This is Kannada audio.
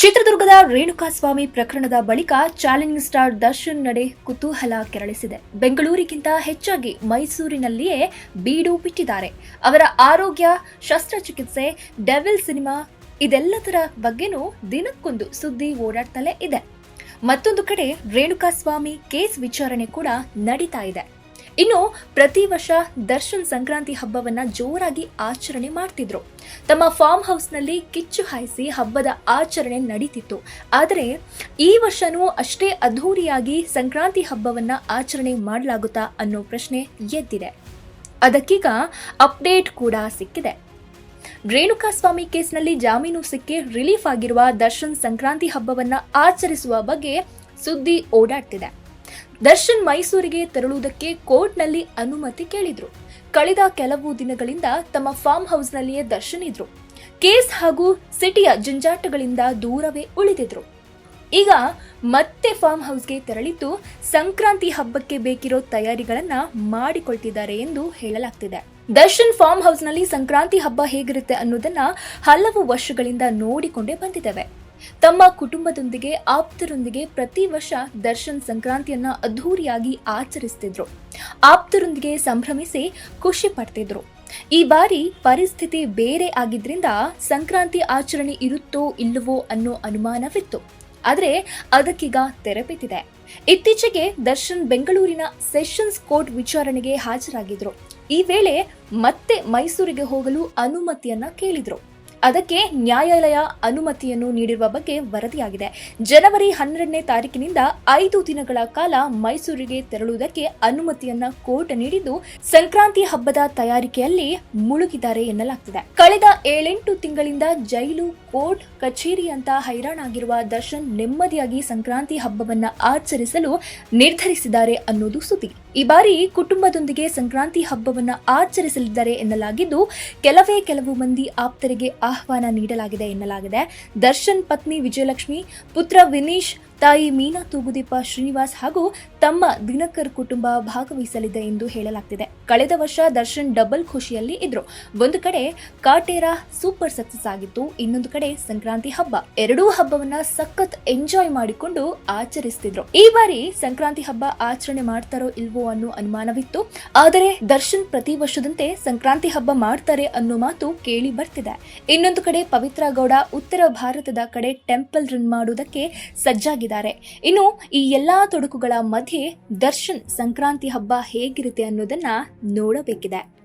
ಚಿತ್ರದುರ್ಗದ ರೇಣುಕಾಸ್ವಾಮಿ ಪ್ರಕರಣದ ಬಳಿಕ ಚಾಲೆಂಜಿಂಗ್ ಸ್ಟಾರ್ ದರ್ಶನ್ ನಡೆ ಕುತೂಹಲ ಕೆರಳಿಸಿದೆ. ಬೆಂಗಳೂರಿಗಿಂತ ಹೆಚ್ಚಾಗಿ ಮೈಸೂರಿನಲ್ಲಿಯೇ ಬೀಡು ಬಿಟ್ಟಿದ್ದಾರೆ. ಅವರ ಆರೋಗ್ಯ, ಶಸ್ತ್ರಚಿಕಿತ್ಸೆ, ಡೆವಿಲ್ ಸಿನಿಮಾ ಇದೆಲ್ಲದರ ಬಗ್ಗೆನೂ ದಿನಕ್ಕೊಂದು ಸುದ್ದಿ ಓಡಾಡ್ತಲೇ ಇದೆ. ಮತ್ತೊಂದು ಕಡೆ ರೇಣುಕಾಸ್ವಾಮಿ ಕೇಸ್ ವಿಚಾರಣೆ ಕೂಡ ನಡೀತಾ ಇದೆ. ಇನ್ನು ಪ್ರತಿ ವರ್ಷ ದರ್ಶನ್ ಸಂಕ್ರಾಂತಿ ಹಬ್ಬವನ್ನ ಜೋರಾಗಿ ಆಚರಣೆ ಮಾಡ್ತಿದ್ರು. ತಮ್ಮ ಫಾರ್ಮ್ ಹೌಸ್ನಲ್ಲಿ ಕಿಚ್ಚು ಹಾಯಿಸಿ ಹಬ್ಬದ ಆಚರಣೆ ನಡೀತಿತ್ತು. ಆದರೆ ಈ ವರ್ಷನೂ ಅಷ್ಟೇ ಅದ್ಧೂರಿಯಾಗಿ ಸಂಕ್ರಾಂತಿ ಹಬ್ಬವನ್ನ ಆಚರಣೆ ಮಾಡಲಾಗುತ್ತಾ ಅನ್ನೋ ಪ್ರಶ್ನೆ ಎದ್ದಿದೆ. ಅದಕ್ಕೀಗ ಅಪ್ಡೇಟ್ ಕೂಡ ಸಿಕ್ಕಿದೆ. ರೇಣುಕಾಸ್ವಾಮಿ ಕೇಸ್ನಲ್ಲಿ ಜಾಮೀನು ಸಿಕ್ಕಿ ರಿಲೀಫ್ ಆಗಿರುವ ದರ್ಶನ್ ಸಂಕ್ರಾಂತಿ ಹಬ್ಬವನ್ನ ಆಚರಿಸುವ ಬಗ್ಗೆ ಸುದ್ದಿ ಓಡಾಡ್ತಿದೆ. ದರ್ಶನ್ ಮೈಸೂರಿಗೆ ತೆರಳುವುದಕ್ಕೆ ಕೋರ್ಟ್ನಲ್ಲಿ ಅನುಮತಿ ಕೇಳಿದ್ರು. ಕಳೆದ ಕೆಲವು ದಿನಗಳಿಂದ ತಮ್ಮ ಫಾರ್ಮ್ ಹೌಸ್ನಲ್ಲಿಯೇ ದರ್ಶನ್ ಇದ್ರು. ಕೇಸ್ ಹಾಗೂ ಸಿಟಿಯ ಜಂಜಾಟಗಳಿಂದ ದೂರವೇ ಉಳಿದಿದ್ರು. ಈಗ ಮತ್ತೆ ಫಾರ್ಮ್ ಹೌಸ್ಗೆ ತೆರಳಿದ್ದು ಸಂಕ್ರಾಂತಿ ಹಬ್ಬಕ್ಕೆ ಬೇಕಿರೋ ತಯಾರಿಗಳನ್ನ ಮಾಡಿಕೊಳ್ತಿದ್ದಾರೆ ಎಂದು ಹೇಳಲಾಗ್ತಿದೆ. ದರ್ಶನ್ ಫಾರ್ಮ್ ಹೌಸ್ನಲ್ಲಿ ಸಂಕ್ರಾಂತಿ ಹಬ್ಬ ಹೇಗಿರುತ್ತೆ ಅನ್ನೋದನ್ನ ಹಲವು ವರ್ಷಗಳಿಂದ ನೋಡಿಕೊಂಡೇ ಬಂದಿದ್ದೇವೆ. ತಮ್ಮ ಕುಟುಂಬದೊಂದಿಗೆ, ಆಪ್ತರೊಂದಿಗೆ ಪ್ರತಿ ವರ್ಷ ದರ್ಶನ್ ಸಂಕ್ರಾಂತಿಯನ್ನ ಅದ್ಧೂರಿಯಾಗಿ ಆಚರಿಸ್ತಿದ್ರು. ಆಪ್ತರೊಂದಿಗೆ ಸಂಭ್ರಮಿಸಿ ಖುಷಿ ಪಡ್ತಿದ್ರು. ಈ ಬಾರಿ ಪರಿಸ್ಥಿತಿ ಬೇರೆ ಆಗಿದ್ರಿಂದ ಸಂಕ್ರಾಂತಿ ಆಚರಣೆ ಇರುತ್ತೋ ಇಲ್ಲವೋ ಅನ್ನೋ ಅನುಮಾನವಿತ್ತು. ಆದರೆ ಅದಕ್ಕೀಗ ತೆರಪಿತಿದೆ ಇತ್ತೀಚೆಗೆ ದರ್ಶನ್ ಬೆಂಗಳೂರಿನ ಸೆಷನ್ಸ್ ಕೋರ್ಟ್ ವಿಚಾರಣೆಗೆ ಹಾಜರಾಗಿದ್ರು. ಈ ವೇಳೆ ಮತ್ತೆ ಮೈಸೂರಿಗೆ ಹೋಗಲು ಅನುಮತಿಯನ್ನ ಕೇಳಿದ್ರು. ಅದಕ್ಕೆ ನ್ಯಾಯಾಲಯ ಅನುಮತಿಯನ್ನು ನೀಡಿರುವ ಬಗ್ಗೆ ವರದಿಯಾಗಿದೆ. ಜನವರಿ ಹನ್ನೆರಡನೇ ತಾರೀಕಿನಿಂದ ಐದು ದಿನಗಳ ಕಾಲ ಮೈಸೂರಿಗೆ ತೆರಳುವುದಕ್ಕೆ ಅನುಮತಿಯನ್ನ ಕೋರ್ಟ್ ನೀಡಿದ್ದು, ಸಂಕ್ರಾಂತಿ ಹಬ್ಬದ ತಯಾರಿಕೆಯಲ್ಲಿ ಮುಳುಗಿದ್ದಾರೆ ಎನ್ನಲಾಗ್ತಿದೆ. ಕಳೆದ ಏಳೆಂಟು ತಿಂಗಳಿಂದ ಜೈಲು, ಕೋರ್ಟ್ ಕಚೇರಿ ಅಂತ ಹೈರಾಣಾಗಿರುವ ದರ್ಶನ್ ನೆಮ್ಮದಿಯಾಗಿ ಸಂಕ್ರಾಂತಿ ಹಬ್ಬವನ್ನ ಆಚರಿಸಲು ನಿರ್ಧರಿಸಿದ್ದಾರೆ ಅನ್ನೋದು ಸುದ್ದಿ. ಈ ಬಾರಿ ಕುಟುಂಬದೊಂದಿಗೆ ಸಂಕ್ರಾಂತಿ ಹಬ್ಬವನ್ನ ಆಚರಿಸಲಿದ್ದಾರೆ ಎನ್ನಲಾಗಿದ್ದು, ಕೆಲವೇ ಕೆಲವು ಮಂದಿ ಆಪ್ತರಿಗೆ ಆಹ್ವಾನ ನೀಡಲಾಗಿದೆ ಎನ್ನಲಾಗಿದೆ. ದರ್ಶನ್ ಪತ್ನಿ ವಿಜಯಲಕ್ಷ್ಮಿ ಪುತ್ರ ವಿನೀಶ್ ತಾಯಿ ಮೀನಾ ತೂಗುದೀಪ ಶ್ರೀನಿವಾಸ್ ಹಾಗೂ ತಮ್ಮ ದಿನಕರ್ ಕುಟುಂಬ ಭಾಗವಹಿಸಲಿದೆ ಎಂದು ಹೇಳಲಾಗ್ತಿದೆ. ಕಳೆದ ವರ್ಷ ದರ್ಶನ್ ಡಬಲ್ ಖುಷಿಯಲ್ಲಿ ಇದ್ರು. ಒಂದು ಕಡೆ ಕಾಟೇರಾ ಸೂಪರ್ ಸಕ್ಸಸ್ ಆಗಿತ್ತು, ಇನ್ನೊಂದು ಕಡೆ ಸಂಕ್ರಾಂತಿ ಹಬ್ಬ. ಎರಡೂ ಹಬ್ಬವನ್ನ ಸಖತ್ ಎಂಜಾಯ್ ಮಾಡಿಕೊಂಡು ಆಚರಿಸ್ತಿದ್ರು. ಈ ಬಾರಿ ಸಂಕ್ರಾಂತಿ ಹಬ್ಬ ಆಚರಣೆ ಮಾಡ್ತಾರೋ ಇಲ್ವೋ ಅನ್ನೋ ಅನುಮಾನವಿತ್ತು. ಆದರೆ ದರ್ಶನ್ ಪ್ರತಿ ವರ್ಷದಂತೆ ಸಂಕ್ರಾಂತಿ ಹಬ್ಬ ಮಾಡ್ತಾರೆ ಅನ್ನೋ ಮಾತು ಕೇಳಿ ಬರ್ತಿದೆ. ಇನ್ನೊಂದು ಕಡೆ ಪವಿತ್ರ ಗೌಡ ಉತ್ತರ ಭಾರತದ ಕಡೆ ಟೆಂಪಲ್ ರನ್ ಮಾಡುವುದಕ್ಕೆ ಸಜ್ಜಾಗಿದ್ದಾರೆ. ಇನ್ನು ಈ ಎಲ್ಲಾ ತೊಡಕುಗಳ ಮಧ್ಯೆ ದರ್ಶನ್ ಸಂಕ್ರಾಂತಿ ಹಬ್ಬ ಹೇಗಿರುತ್ತೆ ಅನ್ನೋದನ್ನ ನೋಡಬೇಕಿದೆ.